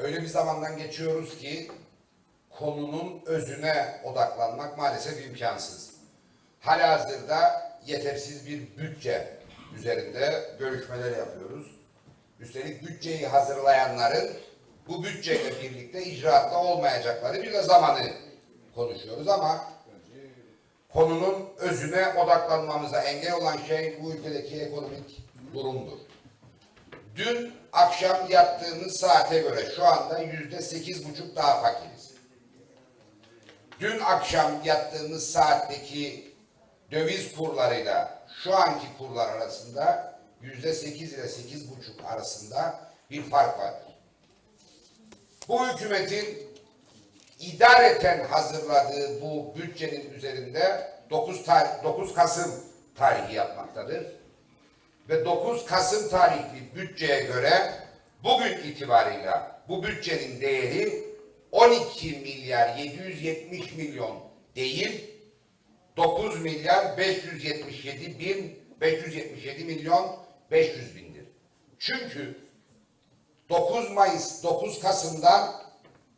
öyle bir zamandan geçiyoruz ki konunun özüne odaklanmak maalesef imkansız. Halihazırda yetersiz bir bütçe üzerinde görüşmeler yapıyoruz. Üstelik bütçeyi hazırlayanların bu bütçeyle birlikte icraatta olmayacakları bir de zamanı konuşuyoruz ama konunun özüne odaklanmamıza engel olan şey bu ülkedeki ekonomik durumdur. Dün akşam yattığımız saate göre şu anda yüzde sekiz buçuk daha fakiriz. Dün akşam yattığımız saatteki döviz kurlarıyla şu anki kurlar arasında yüzde sekiz ile sekiz buçuk arasında bir fark vardır. Bu hükümetin idareten hazırladığı bu bütçenin üzerinde 9, tarih, 9 Kasım tarihi yapmaktadır. Ve 9 Kasım tarihli bütçeye göre bugün itibarıyla bu bütçenin değeri 12 milyar 770 milyon değil 9 milyar 577 bin 577 milyon 500 bindir. Çünkü 9 Mayıs 9 Kasım'dan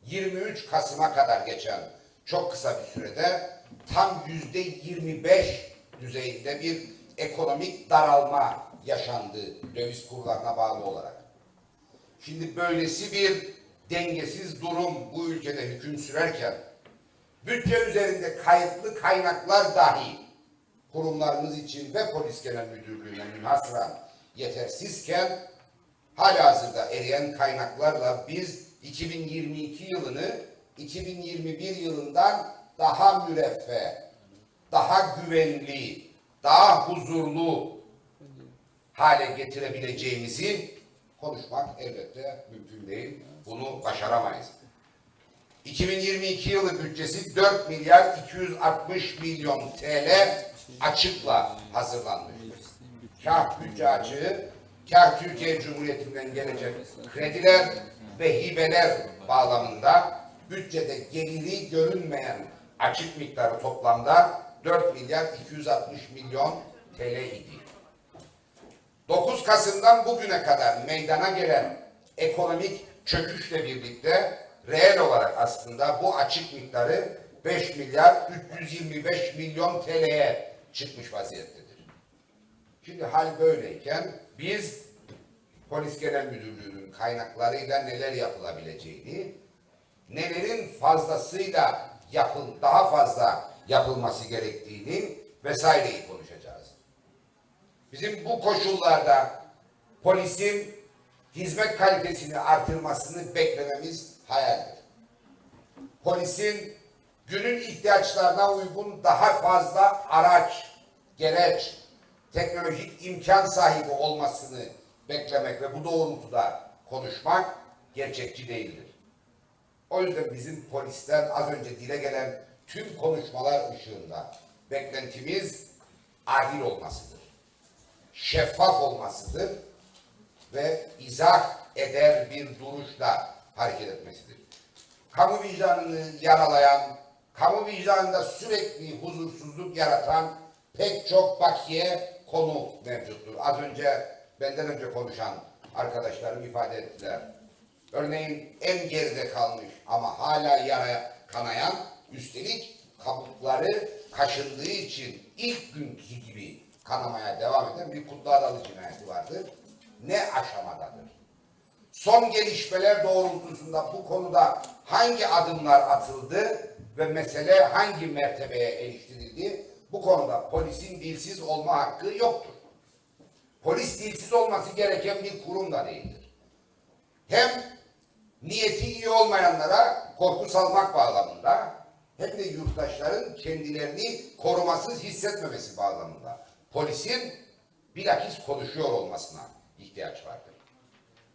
23 Kasım'a kadar geçen çok kısa bir sürede tam yüzde 25 düzeyinde bir ekonomik daralma yaşandı döviz kurlarına bağlı olarak. Şimdi böylesi bir dengesiz durum bu ülkede hüküm sürerken bütçe üzerinde kayıtlı kaynaklar dahi kurumlarımız için ve polis genel müdürlüğüne münhasıran yetersizken halihazırda eriyen kaynaklarla biz 2022 yılını 2021 yılından daha müreffeh, daha güvenli, daha huzurlu hale getirebileceğimizi konuşmak elbette mümkün değil. Bunu başaramayız. 2022 yılı bütçesi 4 milyar 260 milyon TL açıkla hazırlanmış. Kah bütçe açığı, kah Türkiye Cumhuriyeti'nden gelecek krediler ve hibeler bağlamında bütçede geliri görünmeyen açık miktarı toplamda 4 milyar 260 milyon TL idi. 9 Kasım'dan bugüne kadar meydana gelen ekonomik çöküşle birlikte reel olarak aslında bu açık miktarı 5 milyar 325 milyon TL'ye çıkmış vaziyettedir. Şimdi hal böyleyken biz Polis Genel Müdürlüğü'nün kaynaklarıyla neler yapılabileceğini, nelerin fazlasıyla yapıl daha fazla yapılması gerektiğini vesaireyi konuşacağız. Bizim bu koşullarda polisin hizmet kalitesini artırmasını beklememiz hayaldir. Polisin günün ihtiyaçlarına uygun daha fazla araç, gereç, teknolojik imkan sahibi olmasını beklemek ve bu doğrultuda konuşmak gerçekçi değildir. O yüzden bizim polisten az önce dile gelen tüm konuşmalar ışığında beklentimiz adil olmasıdır. Şeffaf olmasıdır ve izah eder bir duruşla hareket etmesidir. Kamu vicdanını yaralayan, kamu vicdanında sürekli huzursuzluk yaratan pek çok bakiye konu mevcuttur. Az önce benden önce konuşan arkadaşlarım ifade ettiler. Örneğin en geride kalmış ama hala yara kanayan, üstelik kabukları kaşındığı için ilk günkü gibi kanamaya devam eden bir Kutlu Adalı cinayeti vardır. Ne aşamadadır? Son gelişmeler doğrultusunda bu konuda hangi adımlar atıldı ve mesele hangi mertebeye eriştirildi? Bu konuda polisin dilsiz olma hakkı yoktur. Polis dilsiz olması gereken bir kurum da değildir. Hem niyeti iyi olmayanlara korku salmak bağlamında hem de yurttaşların kendilerini korumasız hissetmemesi bağlamında polisin bilakis konuşuyor olmasına ihtiyaç vardır.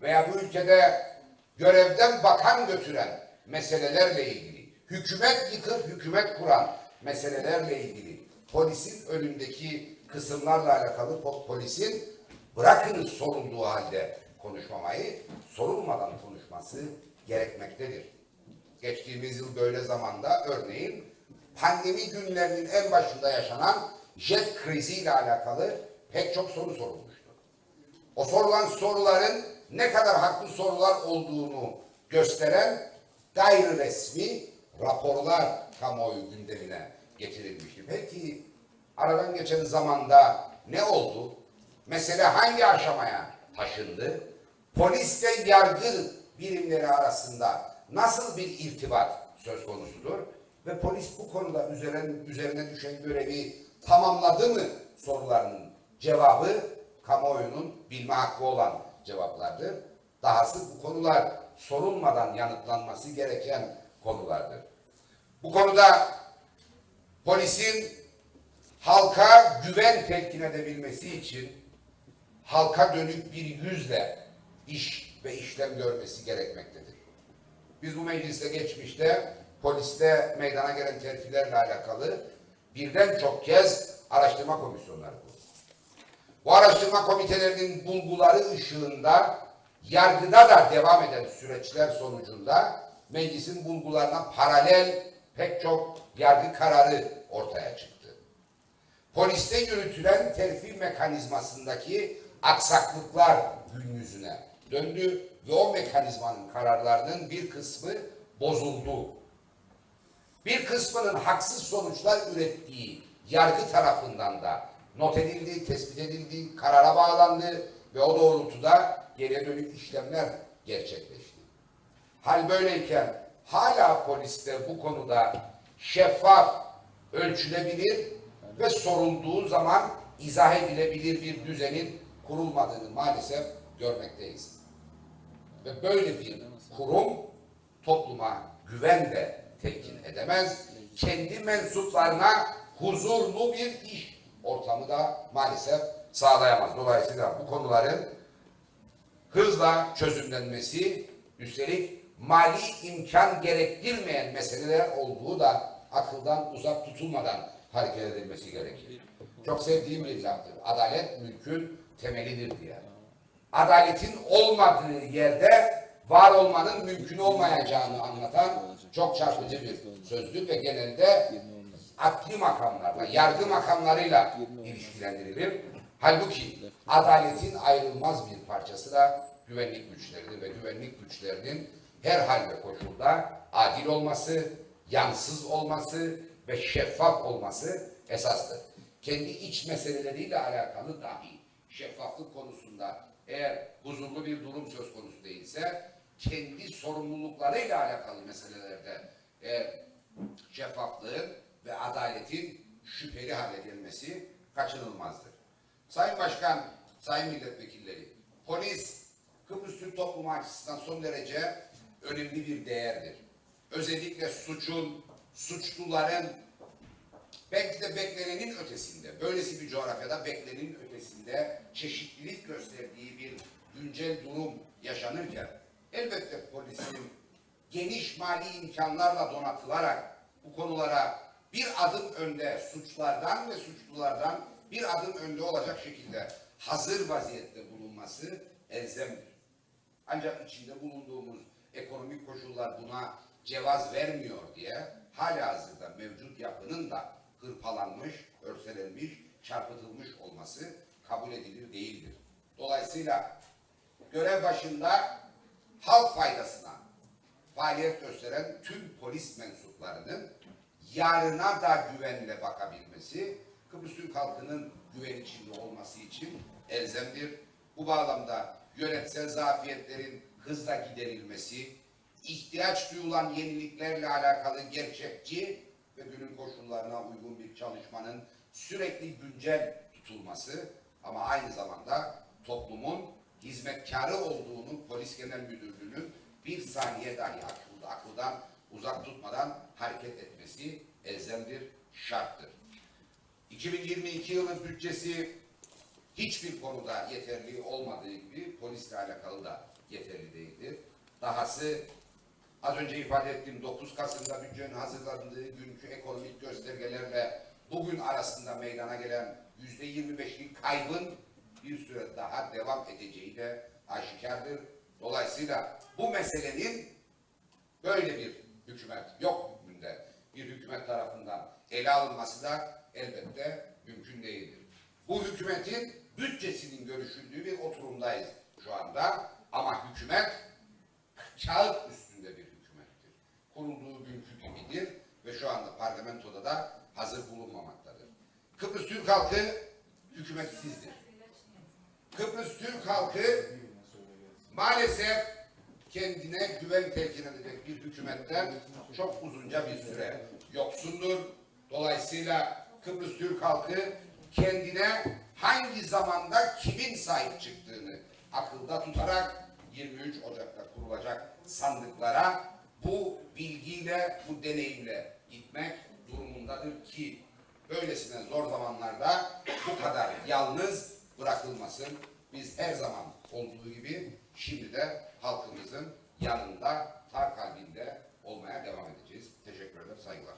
Veya bu ülkede görevden bakan götüren meselelerle ilgili, hükümet yıkıp hükümet kuran meselelerle ilgili polisin önündeki kısımlarla alakalı po- polisin bırakınız sorulduğu halde konuşmamayı, sorulmadan konuşması gerekmektedir. Geçtiğimiz yıl böyle zamanda örneğin pandemi günlerinin en başında yaşanan jet kriziyle alakalı pek çok soru sorulmuştu. O sorulan soruların ne kadar haklı sorular olduğunu gösteren gayri resmi raporlar kamuoyu gündemine getirilmişti. Peki aradan geçen zamanda ne oldu? Mesele hangi aşamaya taşındı? Polis ve yargı birimleri arasında nasıl bir irtibat söz konusudur? Ve polis bu konuda üzerine, üzerine düşen görevi tamamladı mı sorularının cevabı kamuoyunun bilme hakkı olan cevaplardır. Dahası bu konular sorulmadan yanıtlanması gereken konulardır. Bu konuda polisin halka güven telkin edebilmesi için halka dönük bir yüzle iş ve işlem görmesi gerekmektedir. Biz bu mecliste geçmişte poliste meydana gelen terfilerle alakalı birden çok kez araştırma komisyonları kurduk. Bu araştırma komitelerinin bulguları ışığında yargıda da devam eden süreçler sonucunda meclisin bulgularına paralel pek çok yargı kararı ortaya çıktı. Poliste yürütülen terfi mekanizmasındaki aksaklıklar gün yüzüne döndü ve o mekanizmanın kararlarının bir kısmı bozuldu. Bir kısmının haksız sonuçlar ürettiği yargı tarafından da not edildi, tespit edildi, karara bağlandı ve o doğrultuda geriye dönük işlemler gerçekleşti. Hal böyleyken hala poliste bu konuda şeffaf, ölçülebilir ve sorulduğu zaman izah edilebilir bir düzenin kurulmadığını maalesef görmekteyiz. Ve böyle bir kurum topluma güven de edemez. Kendi mensuplarına huzurlu bir iş ortamı da maalesef sağlayamaz. Dolayısıyla bu konuların hızla çözümlenmesi, üstelik mali imkan gerektirmeyen meseleler olduğu da akıldan uzak tutulmadan hareket edilmesi gerekir. Çok sevdiğim bir laftır. Adalet mülkün temelidir diye. Adaletin olmadığı yerde var olmanın mümkün olmayacağını anlatan çok çarpıcı bir sözdür ve genelde adli makamlarla, yargı makamlarıyla ilişkilendirilir. Halbuki adaletin ayrılmaz bir parçası da güvenlik güçleridir ve güvenlik güçlerinin her hal ve koşulda adil olması, yansız olması ve şeffaf olması esastır. Kendi iç meseleleriyle alakalı dahi şeffaflık konusunda eğer huzurlu bir durum söz konusu değilse kendi sorumluluklarıyla alakalı meselelerde eğer şeffaflığın ve adaletin şüpheli hale gelmesi kaçınılmazdır. Sayın Başkan, Sayın Milletvekilleri, polis Kıbrıs Türk toplumu açısından son derece önemli bir değerdir. Özellikle suçun, suçluların belki de beklenenin ötesinde, böylesi bir coğrafyada beklenenin ötesinde çeşitlilik gösterdiği bir güncel durum yaşanırken elbette polisin geniş mali imkanlarla donatılarak bu konulara bir adım önde suçlardan ve suçlulardan bir adım önde olacak şekilde hazır vaziyette bulunması elzemdir. Ancak içinde bulunduğumuz ekonomik koşullar buna cevaz vermiyor diye hala hazırda mevcut yapının da hırpalanmış, örselenmiş, çarpıtılmış olması kabul edilir değildir. Dolayısıyla görev başında halk faydasına faaliyet gösteren tüm polis mensuplarının yarına da güvenle bakabilmesi, Kıbrıs Türk halkının güven içinde olması için elzemdir. Bu bağlamda yönetsel zafiyetlerin hızla giderilmesi, ihtiyaç duyulan yeniliklerle alakalı gerçekçi ve günün koşullarına uygun bir çalışmanın sürekli güncel tutulması ama aynı zamanda toplumun hizmetkarı olduğunu polis genel müdürlüğünün bir saniye dahi akılda, akıldan uzak tutmadan hareket etmesi elzemdir, şarttır. 2022 yılı bütçesi hiçbir konuda yeterli olmadığı gibi polisle alakalı da yeterli değildir. Dahası az önce ifade ettiğim 9 Kasım'da bütçenin hazırlandığı günkü ekonomik göstergelerle bugün arasında meydana gelen yüzde 25'lik kaybın bir süre daha devam edeceği de aşikardır. Dolayısıyla bu meselenin böyle bir hükümet yok hükmünde bir hükümet tarafından ele alınması da elbette mümkün değildir. Bu hükümetin bütçesinin görüşüldüğü bir oturumdayız şu anda ama hükümet kağıt üstünde bir hükümettir. Kurulduğu günkü gibidir ve şu anda parlamentoda da hazır bulunmamaktadır. Kıbrıs Türk halkı hükümetsizdir. Kıbrıs Türk halkı maalesef kendine güven telkin edecek bir hükümetten çok uzunca bir süre yoksundur. Dolayısıyla Kıbrıs Türk halkı kendine hangi zamanda kimin sahip çıktığını akılda tutarak 23 Ocak'ta kurulacak sandıklara bu bilgiyle, bu deneyimle gitmek durumundadır ki böylesine zor zamanlarda bu kadar yalnız bırakılmasın. Biz her zaman olduğu gibi şimdi de halkımızın yanında, tar kalbinde olmaya devam edeceğiz. Teşekkür ederim, saygılar.